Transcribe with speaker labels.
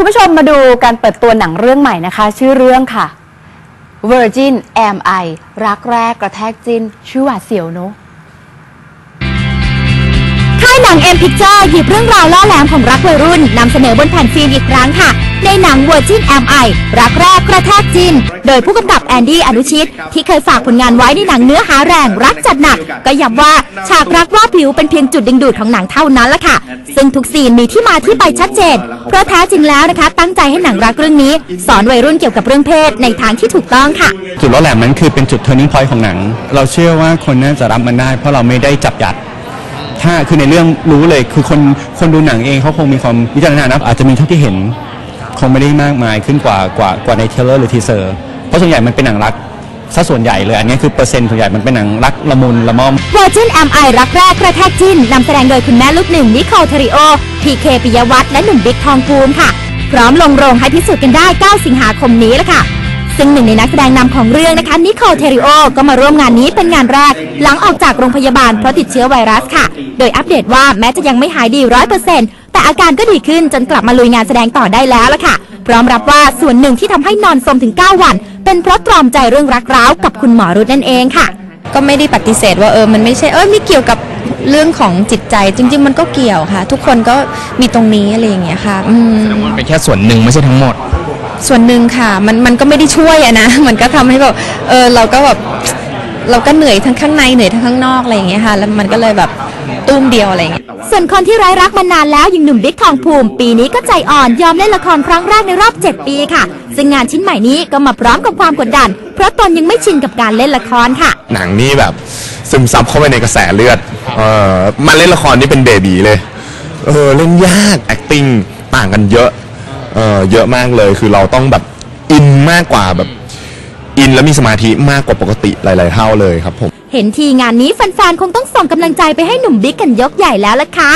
Speaker 1: คุณผู้ชมมาดูการเปิดตัวหนังเรื่องใหม่นะคะ ชื่อเรื่องค่ะ Virgin Am I รักแรกกระแทกจินชื่อหวาเสียวเนอะ
Speaker 2: ค่ายหนัง M Picture หยิบเรื่องราวล่อแหลมของรักวัยรุ่นนำเสนอบนแผ่นฟิล์มอีกครั้งค่ะ ในหนัง Virgin Am I รักแรกกระแทกจิน โดยผู้กำกับแอนดี้อนุชิต ที่เคยฝากผลงานไว้ในหนังเนื้อหาแรงรักจัดหนัก ก็ย้ำว่าฉากรักรอบผิวเป็นเพียงจุดดึงดูดของหนังเท่านั้นละค่ะ ซึ่งทุกซีนมีที่มาที่ไปชัดเจน เพราะแท้จริงแล้วนะคะ ตั้งใจให้หนังรักเรื่องนี้ สอนวัยรุ่นเกี่ยวกับเรื่องเพศในทางที่ถูกต้องค่ะ
Speaker 3: จุดล่อแหลมนั้นคือเป็นจุด turning point ของหนัง เราเชื่อว่าคนน่าจะรับมันได้ เพราะเราไม่ได้จับยัดถ้าคือในเรื่องรู้เลยคือคนคนดูหนังเองเขาคงมีความวิจารณานะอาจจะมีเท่าที่เห็น คงไม่ได้มากมายขึ้นกว่ากว่ากว่าในเทเลอร์หรือทีเซอร์เพราะส่วนใหญ่มันเป็นหนังรักซะส่วนใหญ่เลย อันนี้คือเปอร์เซ็นต์ส่วนใหญ่มันเป็นหนังรักละมุนละม่อม
Speaker 2: Virgin Am I รักแรกกระแทกจิ้นนำแสดงโดยคุณแม่ลูกหนึ่งนิโคลเทริโอพีเคปิยวัฒน์และหนุ่มบิ๊กทองภูมิค่ะ พร้อมลงโรงให้พิสูจน์กันได้ 9 สิงหาคมนี้ละค่ะ ซึ่งหนึ่งในนักแสดงนำของเรื่องนะคะนิโคลเทริโอก็มาร่วมงานนี้เป็นงานแรก หลังออกจากโรงพยาบาลเพราะติดเชื้อไวรัสค่ะ โดยอัปเดตว่าแม้จะยังไม่หายดีร้อยเปอร์เซ็นต์ แต่อาการก็ดีขึ้นจนกลับมาลุยงานแสดงต่อได้แล้วละค่ะ พร้อมรับว่าส่วนหนึ่งที่ทำให้นอนสมถึง 9 วัน เป็นเพราะตรอมใจเรื่องรักร้าวกับคุณหมอรุธนั่นเองค่ะ
Speaker 4: ก็ไม่ได้ปฏิเสธว่าเออมันไม่ใช่เออไม่เกี่ยวกับเรื่องของจิตใจจริง ๆ มันก็เกี่ยวค่ะ ทุกคนก็มีตรงนี้อะไรอย่างเงี้ยค่ะอืม
Speaker 5: เป็นแค่ส่วนหนึ่งไม่ใช่ทั้งหมด
Speaker 4: ส่วนหนึ่งค่ะ มันมันก็ไม่ได้ช่วยอะนะ มันก็ทำให้แบบเออเราก็แบบเราก็เหนื่อยทั้งข้างในเหนื่อยทั้งข้างนอกอะไรอย่างเงี้ยค่ะ แล้วมันก็เลยแบบ ตุ้มเดียวอะไรอย่างเงี้ย
Speaker 2: ส่วนคนที่ไร้รักมานานแล้วอย่างหนุ่มบิ๊กทองภูมิ ปีนี้ก็ใจอ่อนยอมเล่นละครครั้งแรกในรอบ 7 ปีค่ะ ซึ่งงานชิ้นใหม่นี้ก็มาพร้อมกับความกดดัน เพราะตนยังไม่ชินกับการเล่นละครค่ะ
Speaker 6: หนังนี่แบบซึมซับเข้าไปในกระแสเลือดเออมาเล่นละครนี่เป็นเบบีเลยเออเล่นยาก acting ต่างกันเยอะเออเยอะมากเลยคือเราต้องแบบอินมากกว่าแบบ อินและมีสมาธิมากกว่าปกติหลาย ๆ เท่าเลยครับผม
Speaker 2: เห็นทีงานนี้แฟนๆ คงต้องส่งกำลังใจไปให้หนุ่มบิ๊กกันยกใหญ่แล้วล่ะค่ะ